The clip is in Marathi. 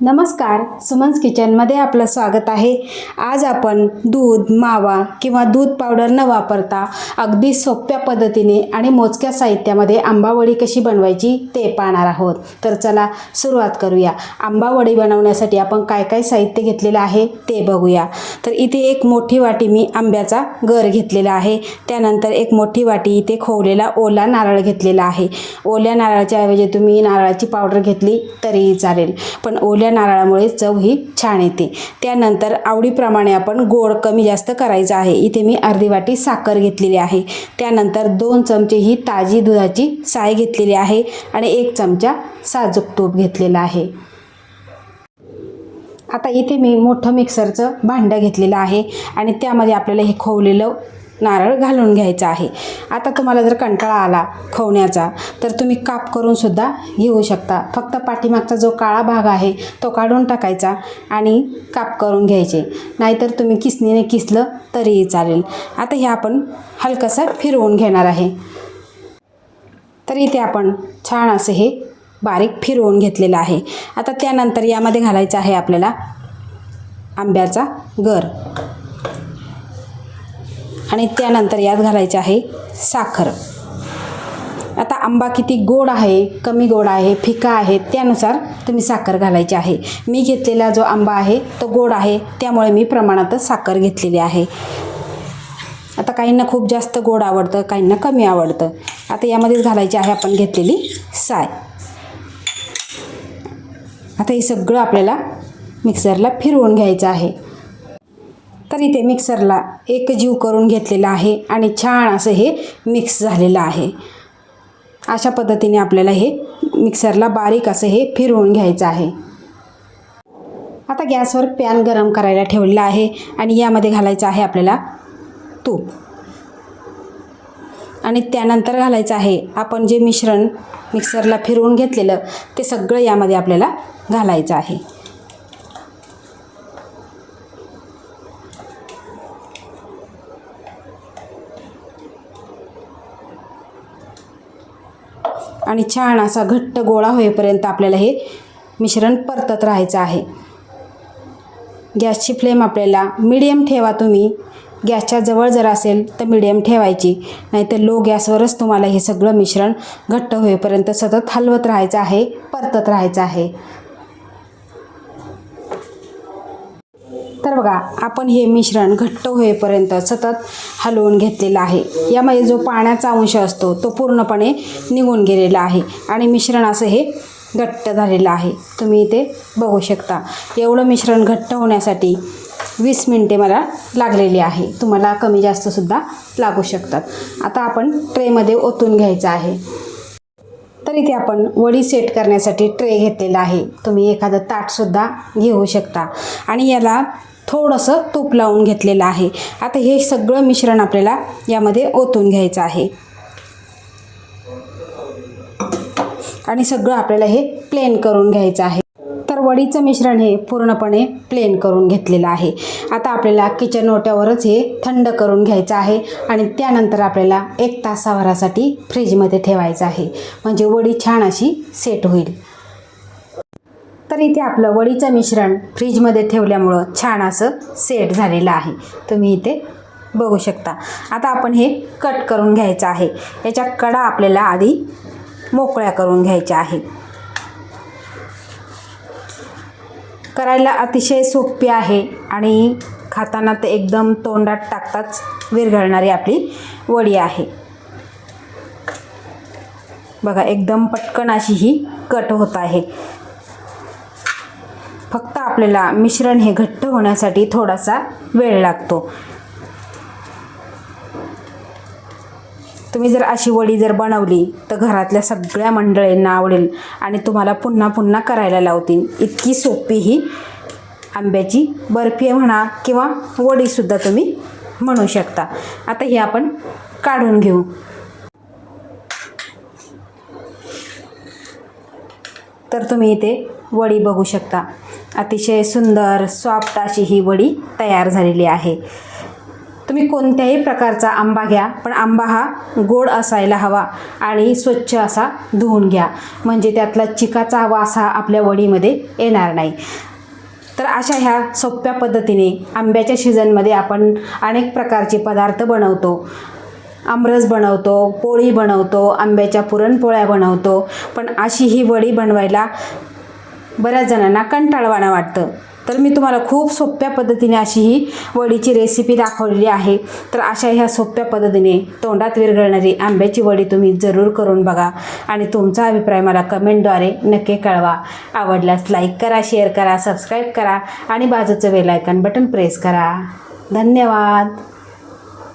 नमस्कार सुमन्स किचनमध्ये आपलं स्वागत आहे. आज आपण दूध मावा किंवा दूध पावडर न वापरता अगदी सोप्या पद्धतीने आणि मोजक्या साहित्यामध्ये आंबावडी कशी बनवायची ते पाहणार आहोत. तर चला सुरुवात करूया. आंबावडी बनवण्यासाठी आपण काय काय साहित्य घेतलेलं आहे ते बघूया. तर इथे एक मोठी वाटी मी आंब्याचा गर घेतलेला आहे. त्यानंतर एक मोठी वाटी इथे खोवलेला ओला नारळ घेतलेला आहे. ओल्या नारळाच्या ऐवजी तुम्ही नारळाची पावडर घेतली तरीही चालेल. पण ओल्या नारळामुळे चव ही छान येते. त्यानंतर आवडीप्रमाणे आपण गोड कमी जास्त करायचं आहे. इथे मी अर्धी वाटी साखर घेतलेली आहे. त्यानंतर दोन चमचे ही ताजी दुधाची साय घेतलेली आहे आणि एक चमचा साजूक तूप घेतलेला आहे. आता इथे मी मोठं मिक्सरचं भांडं घेतलेलं आहे आणि त्यामध्ये आपल्याला हे खोवलेलं नारळ घालून घ्यायचं आहे. आता तुम्हाला जर कंटाळा आला खवण्याचा तर तुम्ही काप करून सुद्धा घेऊ शकता. फक्त पाठीमागचा जो काळा भाग आहे तो काढून टाकायचा आणि काप करून घ्यायचे. नाहीतर तुम्ही किसनीने किसलं तरीही चालेल. आता हे आपण हलकंसं फिरवून घेणार आहे. तर इथे आपण छान असं हे बारीक फिरवून घेतलेलं आहे. आता त्यानंतर यामध्ये घालायचं आहे आपल्याला आंब्याचा गर. आणि त्यानंतर यात घालायचे आहे साखर. आता आंबा किती गोड आहे कमी गोड आहे फिका आहे त्यानुसार तुम्ही साखर घालायची आहे. मी घेतलेला जो आंबा आहे तो गोड आहे त्यामुळे मी प्रमाणातच साखर घेतलेली आहे. आता काहींना खूप जास्त गोड आवडतं काहींना कमी आवडतं. आता यामध्येच घालायची आहे आपण घेतलेली साय. आता हे सगळं आपल्याला मिक्सरला फिरवून घ्यायचं आहे. तर इथे मिक्सरला एक जीव करून घेतलेला आहे आणि छान असं हे मिक्स झालेलं आहे. अशा पद्धतीने आपल्याला हे मिक्सरला बारीक असं हे फिरवून घ्यायचं आहे. आता गॅसवर पॅन गरम करायला ठेवलेला आहे आणि यामध्ये घालायचं आहे आपल्याला तूप. आणि त्यानंतर घालायचं आहे आपण जे मिश्रण मिक्सरला फिरवून घेतलेलं ते सगळं यामध्ये आपल्याला घालायचं आहे. आणि छान असा घट्ट गोळा होईपर्यंत आपल्याला हे मिश्रण परतत राहायचं आहे. गॅसची फ्लेम आपल्याला मिडियम ठेवा तुम्ही. गॅसच्या जवळ जर असेल तर मिडियम ठेवायची. नाहीतर लो गॅसवरच तुम्हाला हे सगळं मिश्रण घट्ट होईपर्यंत सतत हलवत राहायचं आहे परतत राहायचं आहे. तर बघा आपण हे मिश्रण घट्ट होईपर्यंत सतत हलवून घेतलेलं आहे. यामध्ये जो पाण्याचा अंश असतो तो पूर्णपणे निघून गेलेला आहे आणि मिश्रण असं हे घट्ट झालेलं आहे. तुम्ही इथे बघू शकता. एवढं मिश्रण घट्ट होण्यासाठी वीस मिनटे मला लागलेली आहे. तुम्हाला कमी जास्तसुद्धा लागू शकतात. आता आपण ट्रेमध्ये ओतून घ्यायचं आहे. तर इथे आपण वडी सेट करण्यासाठी ट्रे घेतलेला आहे. तुम्ही एखादं ताटसुद्धा घेऊ शकता. आणि याला थोडंसं तूप लावून घेतलेलं आहे. आता हे सगळं मिश्रण आपल्याला यामध्ये ओतून घ्यायचं आहे. आणि सगळं आपल्याला हे प्लेन करून घ्यायचं आहे. तर वडीचं मिश्रण हे पूर्णपणे प्लेन करून घेतलेलं आहे. आता आपल्याला किचन ओट्यावरच हे थंड करून घ्यायचं आहे आणि त्यानंतर आपल्याला एक तासाभरासाठी फ्रीजमध्ये ठेवायचं आहे. म्हणजे वडी छान अशी सेट होईल. तर इथे आपलं वडीचं मिश्रण फ्रीजमध्ये ठेवल्यामुळं छान असं सेट झालेलं आहे. तुम्ही इथे बघू शकता. आता आपण हे कट करून घ्यायचं आहे. याच्या कडा आपल्याला आधी मोकळ्या करून घ्यायच्या आहेत करायला अतिशय सोपी आहे आणि खाताना ते एकदम तोंडात टाकताच विरघळणारी आपली वडी आहे. बघा एकदम पटकन अशी ही कट होत आहे. आपल्याला मिश्रण हे घट्ट होण्यासाठी थोडासा वेळ लागतो. तुम्ही जर अशी वडी जर बनवली तर घरातल्या सगळ्या मंडळींना आवडेल आणि तुम्हाला पुन्हा पुन्हा करायला लावतील. इतकी सोपी ही आंब्याची बर्फी म्हणा किंवा वडीसुद्धा तुम्ही म्हणू शकता. आता हे आपण काढून घेऊ. तर तुम्ही इथे वडी बघू शकता. अतिशय सुंदर सॉफ्ट अशी ही वडी तयार झालेली आहे. तुम्ही कोणत्याही प्रकारचा आंबा घ्या पण आंबा हा गोड असायला हवा आणि स्वच्छ असा धुवून घ्या. म्हणजे त्यातला चिकाचा वास हा आपल्या वडीमध्ये येणार नाही. तर अशा ह्या सोप्या पद्धतीने आंब्याच्या सीझनमध्ये आपण अनेक प्रकारचे पदार्थ बनवतो. आमरस बनवतो पोळी बनवतो आंब्याच्या पुरणपोळ्या बनवतो. पण अशी ही वडी बनवायला बऱ्याच जणांना कंटाळवाणं वाटतं. तर मी तुम्हाला खूप सोप्या पद्धतीने अशी ही वडीची रेसिपी दाखवलेली आहे. तर अशा ह्या सोप्या पद्धतीने तोंडात विरघळणारी आंब्याची वडी तुम्ही जरूर करून बघा आणि तुमचा अभिप्राय मला कमेंटद्वारे नक्की कळवा. आवडल्यास लाईक करा शेअर करा सबस्क्राईब करा आणि बाजूचं बेल बटन प्रेस करा. धन्यवाद.